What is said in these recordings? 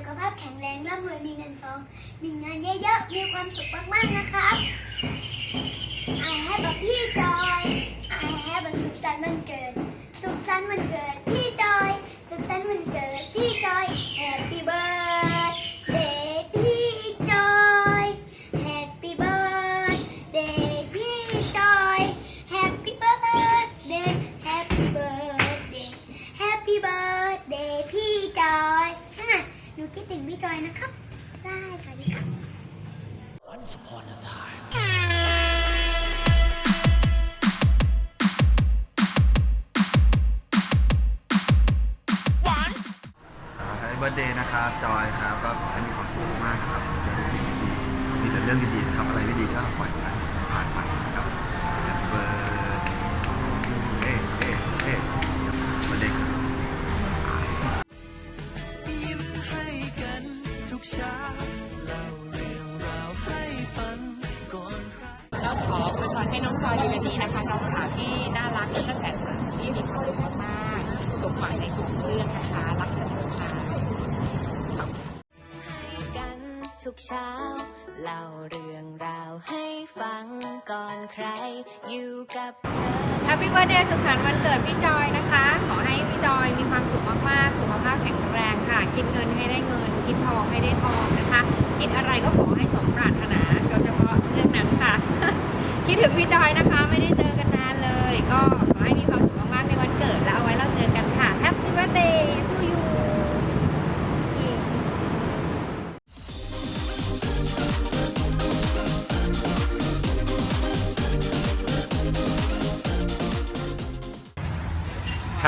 สุขภาพแข็งแรงร่ำรวยมีเงินทอง มีงานเยอะๆ มีความสุขมากๆนะครับ I have a พี่จอย I have a สุขสันต์วันเกิด สุขสันต์วันเกิด พี่จอย สุขสันต์วันเกิด นะครับจอยครับก็ขอให้มีความสุขมากนะครับเจอแต่สิ่งดีๆมีแต่เรื่องดีๆนะครับ อะไรไม่ดีก็ปล่อยผ่านไปนะครับเบิร์เอ๊ะเอ๊ะเอ๊ะเบิร์ดเดย์ครับยิ้มให้กันทุกเช้าเล่าเรื่องราวให้ฟังก่อนก็ขออวยพรให้น้องจอยดีละดีนะคะน้องสาวที่น่ารักและก็แสนสวยที่มีความสุขมากสมหวังในทุกเรื่องนะคะ เช้า เล่าเรื่องราวให้ฟังก่อนใครอยู่กับเธอแฮปปี้ i r t h d เดย์สุขสันต์วันเกิดพี่จอยนะคะ ขอให้พี่จอยมีความสุขมากๆ สุขภาพแข็งแรงค่ะ คิดเงินให้ได้เงิน คิดทองให้ได้ทองนะคะ คิดอะไรก็ขอให้สมปรารถนา โดยเฉพาะเรื่องนั้นค่ะ คิดถึงพี่จอยนะคะ ไม่ได้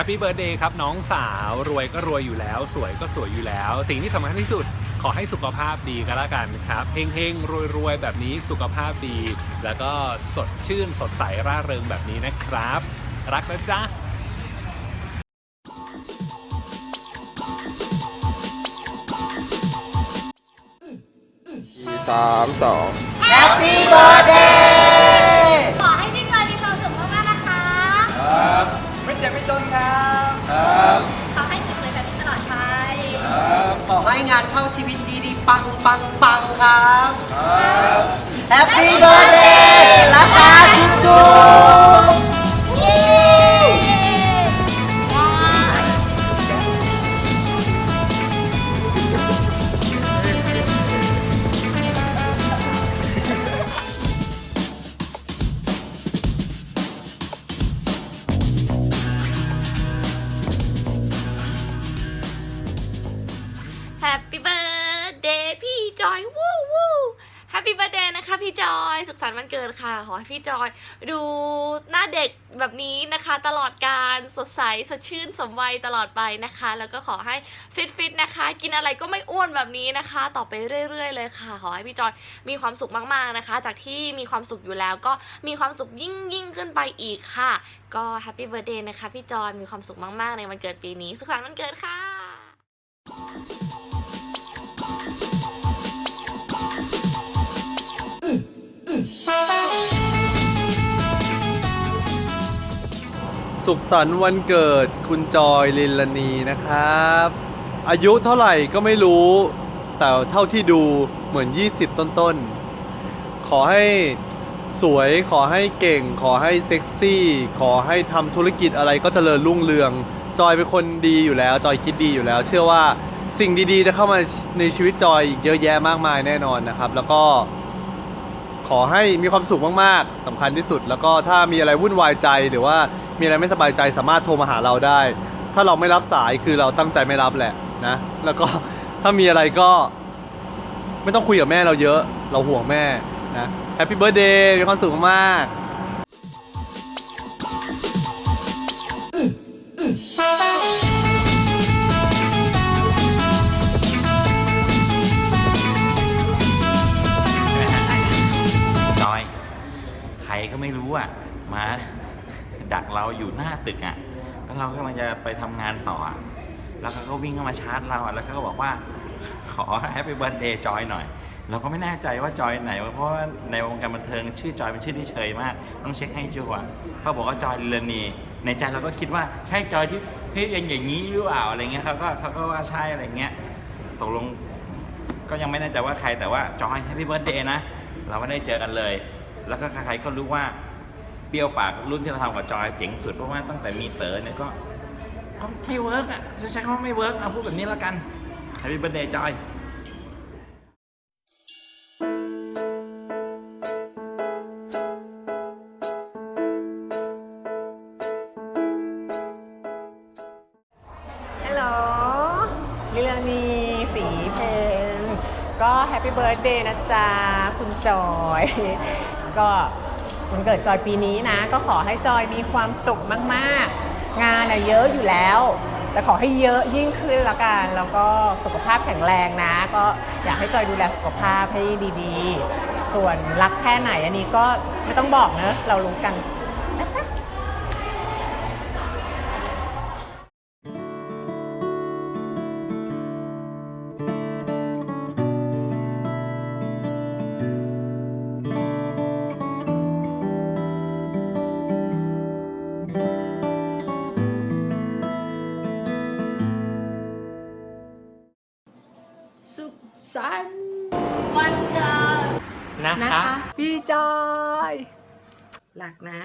ปปี้เบิร์ดเดย์ครับน้องสาวรวยก็รวยอยู่แล้ว สวยก็สวยอยู่แล้ว สิ่งที่สำคัญที่สุดขอให้สุขภาพดีก็แล้วกันครับเฮงๆรวยๆแบบนี้สุขภาพดี แล้วก็สดชื่นสดใสร่าเริงแบบนี้นะครับ รักนะจ๊ะสามสองขอ แฮปปี้เบิร์ดเดย์พี่จอยวู้วู้แฮปปี้เบิร์ดเดย์นะคะพี่จอย สุขสันต์วันเกิดค่ะ ขอให้พี่จอย ดูหน้าเด็กแบบนี้นะคะ ตลอดการสดใสสดชื่นสมวัยตลอดไปนะคะ แล้วก็ขอให้ฟิตฟิตนะคะ กินอะไรก็ไม่อ้วนแบบนี้นะคะ ต่อไปเรื่อย ๆ เลยค่ะ ขอให้พี่จอยมีความสุขมากๆนะคะ จากที่มีความสุขอยู่แล้วก็มีความสุขยิ่งยิ่งขึ้นไปอีกค่ะ ก็แฮปปี้เบิร์ดเดย์นะคะพี่จอยมีความสุขมากๆ ในวันเกิดปีนี้ สุขสันต์วันเกิดค่ะ สุขสันต์วันเกิดคุณจอยลินลนีนะครับ อายุเท่าไหร่ก็ไม่รู้ แต่เท่าที่ดูเหมือน 20 ต้นๆ ขอให้สวยขอให้เก่ง ขอให้เซ็กซี่ ขอให้ทำธุรกิจอะไรก็เจริญรุ่งเรือง จอยเป็นคนดีอยู่แล้ว จอยคิดดีอยู่แล้ว เชื่อว่าสิ่งดีๆ จะเข้ามาในชีวิตจอยอีกเยอะแยะมากมายแน่นอนนะครับ แล้วก็ขอให้มีความสุขมากๆสำคัญที่สุด แล้วก็ถ้ามีอะไรวุ่นวายใจหรือว่า มีอะไรไม่สบายใจสามารถโทรมาหาเราได้ ถ้าเราไม่รับสายคือเราตั้งใจไม่รับแหละนะ แล้วก็ถ้ามีอะไรก็ ไม่ต้องคุยกับแม่เราเยอะ เราห่วงแม่นะแฮปปี้เบิร์ดเดย์มีความสุขมาก ตึกอะแล้วเรากำลังจะไปทำงานต่อแล้วเขาก็วิ่งเข้ามาชาร์จเราอะแล้วเขาก็บอกว่าขอแฮปปี้เบิร์ดเดย์จอยหน่อย เราก็ไม่แน่ใจว่าจอยไหน เพราะว่าในวงการบันเทิงชื่อจอยเป็นชื่อที่เชยมาก ต้องเช็คให้ชัวร์เขาบอกว่าจอยลิลนีในใจเราก็คิดว่าใช่จอยที่เฮ้ยยังอย่างนี้หรือเปล่าอะไรเงี้ยเขาก็เขาก็ว่าใช่อะไรเงี้ยตกลงก็ยังไม่แน่ใจว่าใครแต่ว่าจอยแฮปปี้เบิร์ดเดย์นะ เราไม่ได้เจอกันเลย แล้วก็ใครๆก็รู้ว่า เปรี้ยวปากรุ่นที่เราทำกับจอยเจ๋งสุดเพราะว่าตั้งแต่มีเต๋อเนี่ยก็ก็ไม่เวิร์กอะจะใช้คำว่าไม่เวิร์กเอาพูดแบบนี้แล้วกันแฮปปี้เบิร์ดเดย์จอยฮัลโหลลิลานีสีเพนก็แฮปปี้เบิร์ดเดย์นะจ๊ะ คุณจอย ก็ วันเกิดจอยปีนี้นะ ก็ขอให้จอยมีความสุขมากๆ งานอะเยอะอยู่แล้ว แต่ขอให้เยอะยิ่งขึ้นแล้วกันแล้วก็สุขภาพแข็งแรงนะ ก็อยากให้จอยดูแลสุขภาพให้ดีๆ ส่วนรักแค่ไหนอันนี้ก็ไม่ต้องบอกเนอะเรารู้กัน สุขสันต์วันเกิดนะคะ พี่จอยหลักนะ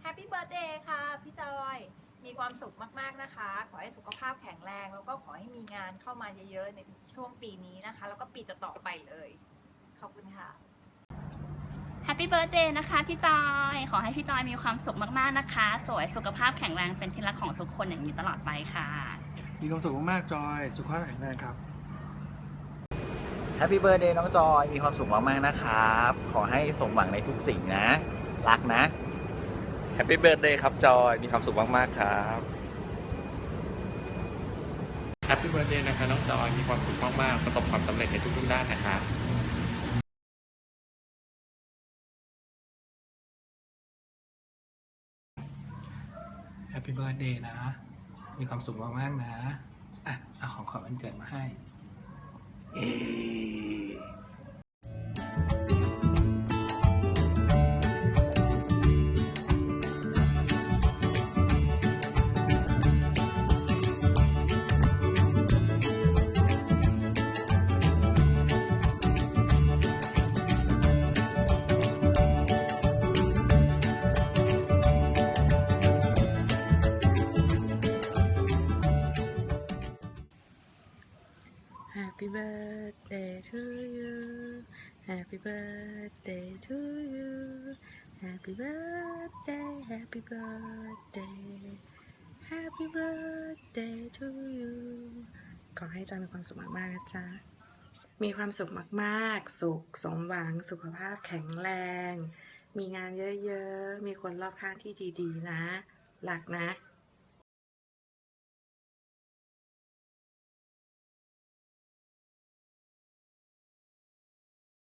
แฮปปี้เบิร์ดเดย์ค่ะ พี่จอย มีความสุขมากๆนะคะ ขอให้สุขภาพแข็งแรง แล้วก็ขอให้มีงานเข้ามาเยอะๆในช่วงปีนี้นะคะ แล้วก็ปีต่อๆไปเลย ขอบคุณค่ะแฮปปี้เบิร์ดเดย์นะคะพี่จอย ขอให้พี่จอยมีความสุขมากๆนะคะ สวยสุขภาพแข็งแรงเป็นที่รักของทุกคนอย่างนี้ตลอดไปค่ะ มีความสุขมากๆจอย สุขภาพแข็งแรงครับแฮปปี้เบิร์ดเดย์น้องจอย มีความสุขมากๆนะครับ ขอให้สมหวังในทุกสิ่งนะ รักนะ แฮปปี้เบิร์ดเดย์ครับจอย มีความสุขมากๆครับแฮปปี้เบิร์ดเดย์นะคะน้องจอยมีความสุขมาก ๆ ประสบความสำเร็จในทุกๆด้านนะคะแฮปปี้เบิร์ดเดย์นะ มีความสุขมาก ๆ นะ อะ เอาของขวัญวันเกิดมาให้ Happy birthday to you Happy birthday to you Happy birthday Happy birthday Happy birthday to you ขอให้จอยมีความสุขมากๆนะจ๊ะ มีความสุขมากๆ สุขสมหวัง สุขภาพแข็งแรง มีงานเยอะๆ มีคนรอบข้างที่ดีๆ นะ หลักนะ